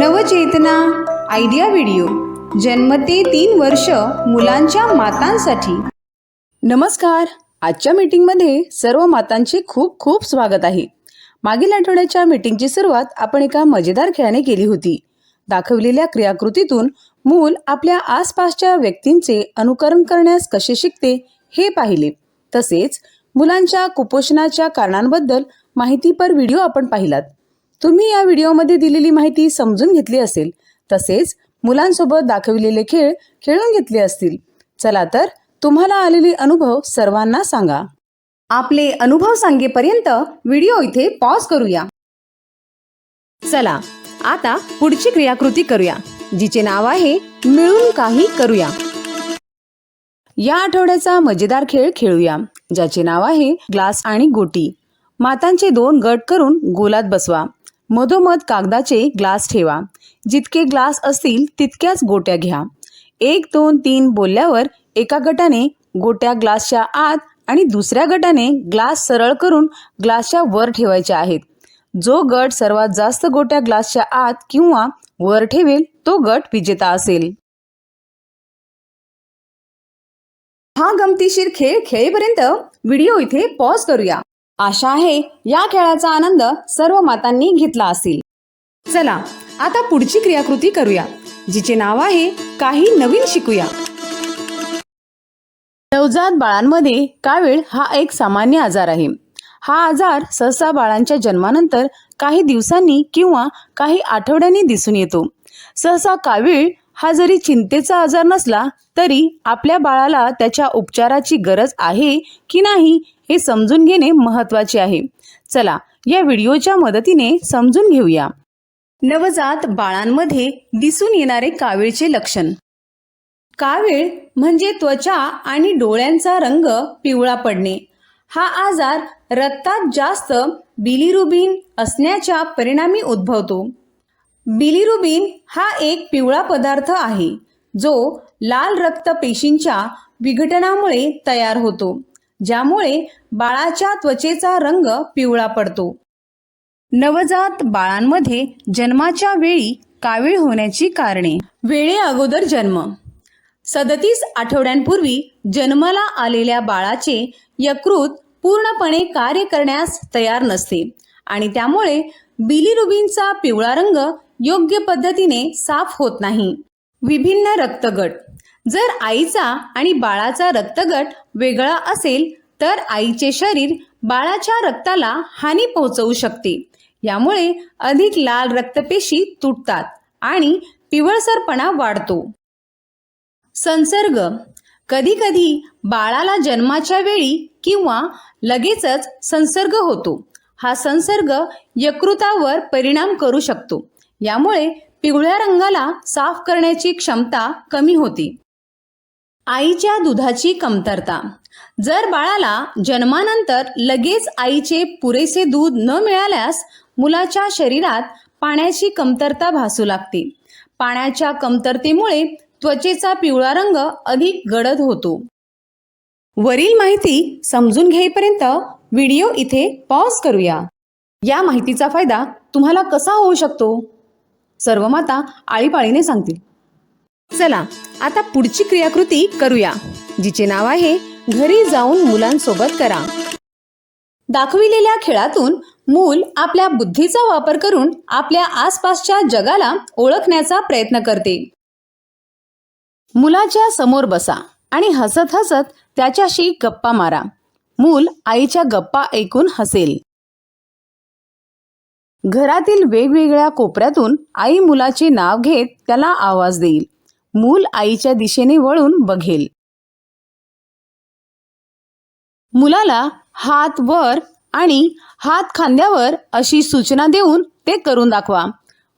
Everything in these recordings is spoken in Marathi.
नवचेतना आयडिया व्हिडिओ. जन्म ते तीन वर्ष मुलांच्या मातांसाठी. नमस्कार. आजच्या मीटिंगमध्ये सर्व मातांचे खूप खूप स्वागत आहे. मागील आठवड्याच्या मीटिंगची सुरुवात आपण एका मजेदार खेळाने केली होती. दाखवलेल्या क्रियाकृतीतून मूल आपल्या आसपासच्या व्यक्तींचे अनुकरण करण्यास कसे शिकते हे पाहिले. तसेच मुलांच्या कुपोषणाच्या कारणांबद्दल माहितीपर व्हिडिओ आपण पाहिलात. तुम्ही या व्हिडिओमध्ये दिलेली माहिती समजून घेतली असेल तसेच मुलांसोबत दाखविलेले खेळ खेळून घेतले असतील. चला तर तुम्हाला आलेले अनुभव सर्वांना सांगा. आपले अनुभव सांगेपर्यंत व्हिडिओ इथे पॉज करूया. चला आता पुढची क्रियाकृती करूया जिचे नाव आहे मिळून काही करूया. या आठवड्याचा मजेदार खेळ खेळूया ज्याचे नाव आहे ग्लास आणि गोटी. मातांचे दोन गट करून गोलात बसवा. मधोमध कागदाचे ग्लास ठेवा. जितके ग्लास असतील तितक्याच गोट्या घ्या. एक दोन तीन बोलल्यावर एका गटाने गोट्या ग्लासच्या आत आणि दुसऱ्या गटाने ग्लास सरळ करून ग्लासच्या वर ठेवायच्या आहेत. जो गट सर्वात जास्त गोट्या ग्लासच्या आत किंवा वर ठेवेल तो गट विजेता असेल. हा गमतीशीर खेळ खेळेपर्यंत व्हिडिओ इथे पॉज करूया. आशा आहे या खेळाचा आनंद सर्व मातांनी घेतला असेल. चला आता पुढची क्रियाकृती करूया जिचे नाव आहे काही नवीन शिकूया. नवजात बाळांमध्ये कावीळ हा एक सामान्य आजार आहे. हा आजार सहसा बाळांच्या जन्मानंतर काही दिवसांनी किंवा काही आठवड्यांनी दिसून येतो. सहसा कावीळ हा जरी चिंतेचा आजार नसला तरी आपल्या बाळाला त्याच्या उपचाराची गरज आहे की नाही हे समजून घेणे महत्त्वाचे आहे. चला या व्हिडिओच्या मदतीने समजून घेऊया. नवजात बाळांमध्ये दिसून येणारे कावीळचे लक्षण. कावीळ म्हणजे त्वचा आणि डोळ्यांचा रंग पिवळा पडणे. हा आजार रक्तात जास्त बिलिरुबिन असण्याच्या परिणामी उद्भवतो. बिलिरुबिन हा एक पिवळा पदार्थ आहे जो लाल रक्तपेशींच्या विघटनामुळे तयार होतो. ज्यामुळे बाळाच्या त्वचेचा रंग पिवळा पडतो. नवजात बाळांमध्ये जन्माच्या वेळी कावीळ होण्याची कारणे. वेळे अगोदर जन्म. सदतीस आठवड्यांपूर्वी जन्माला आलेल्या बाळाचे यकृत पूर्णपणे कार्य करण्यास तयार नसते आणि त्यामुळे बिलिरुबिनचा पिवळा रंग योग्य पद्धतीने साफ होत नाही. विभिन्न रक्तगट. जर आईचा आणि बाळाचा रक्तगट वेगळा असेल तर आईचे शरीर बाळाच्या रक्ताला हानी पोहोचवू शकते. यामुळे अधिक लाल रक्तपेशी तुटतात आणि पिवळसरपणा वाढतो. संसर्ग. कधीकधी बाळाला जन्माच्या वेळी किंवा लगेचच संसर्ग होतो. हा संसर्ग यकृतावर परिणाम करू शकतो. यामुळे पिवळ्या रंगाला साफ करण्याची क्षमता कमी होते. आईच्या दुधाची कमतरता. जर बाळाला जन्मानंतर लगेच आईचे पुरेसे दूध न मिळाल्यास मुलाच्या शरीरात पाण्याची कमतरता भासू लागते. पाण्याच्या कमतरतेमुळे त्वचेचा पिवळा रंग अधिक गडद होतो. वरील माहिती समजून घेईपर्यंत व्हिडिओ इथे पॉज करूया. या माहितीचा फायदा तुम्हाला कसा होऊ शकतो? सर्व माता आळीपाळीने सांगतील. चला आता पुढची क्रियाकृती करूया जिचे नाव आहे घरी जाऊन मुलांसोबत करा. दाखविलेल्या खेळातून मूल आपल्या बुद्धीचा वापर करून आपल्या आसपासच्या जगाला ओळखण्याचा प्रयत्न करते. मुलाच्या समोर बसा आणि हसत हसत त्याच्याशी गप्पा मारा. मूल आईच्या गप्पा ऐकून हसेल. घरातील वेगवेगळ्या कोपऱ्यातून आई मुलाचे नाव घेत त्याला आवाज देईल. मूल आईच्या दिशेने वळून बघेल. मुलाला हात वर आणि हात खांद्यावर अशी सूचना देऊन ते करून दाखवा.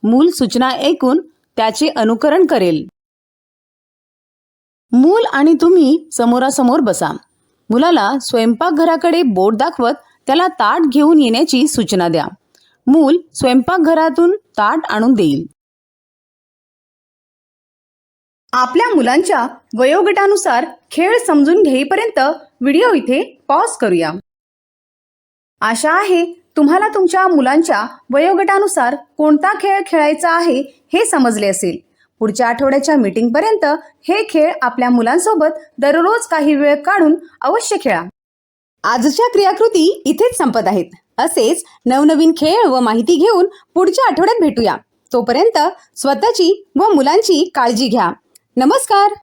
मूल सूचना ऐकून त्याचे अनुकरण करेल. मूल आणि तुम्ही समोरासमोर बसा. मुलाला स्वयंपाकघराकडे बोट दाखवत त्याला ताट घेऊन येण्याची सूचना द्या. मूल स्वयंपाकघरातून ताट आणून देईल. आपल्या मुलांच्या वयोगटानुसार खेळ समजून घेईपर्यंत व्हिडिओ इथे पॉज करूया. आशा आहे तुम्हाला तुमच्या मुलांच्या वयोगटानुसार कोणता खेळ खेळायचा आहे हे समजले असेल. पुढच्या आठवड्याच्या मीटिंगपर्यंत हे खेळ आपल्या मुलांसोबत दररोज काही वेळ काढून अवश्य खेळा. आजच्या क्रियाकृती इथेच संपत आहेत. असेच नवनवीन खेळ व माहिती घेऊन पुढच्या आठवड्यात भेटूया. तोपर्यंत स्वतःची व मुलांची काळजी घ्या. नमस्कार.